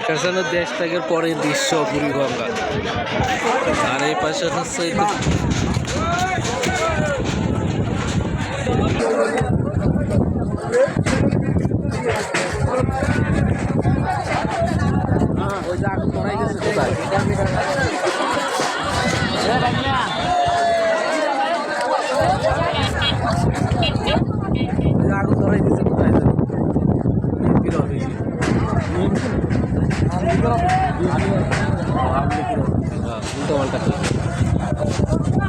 পেছনে দেশ ত্যাগের পরের দৃশ্য বুড়িগঙ্গা আর এই পাশে হচ্ছে আগুন ধরাই গেছে কোথায় உள்ட்ட வாழ்க்கை.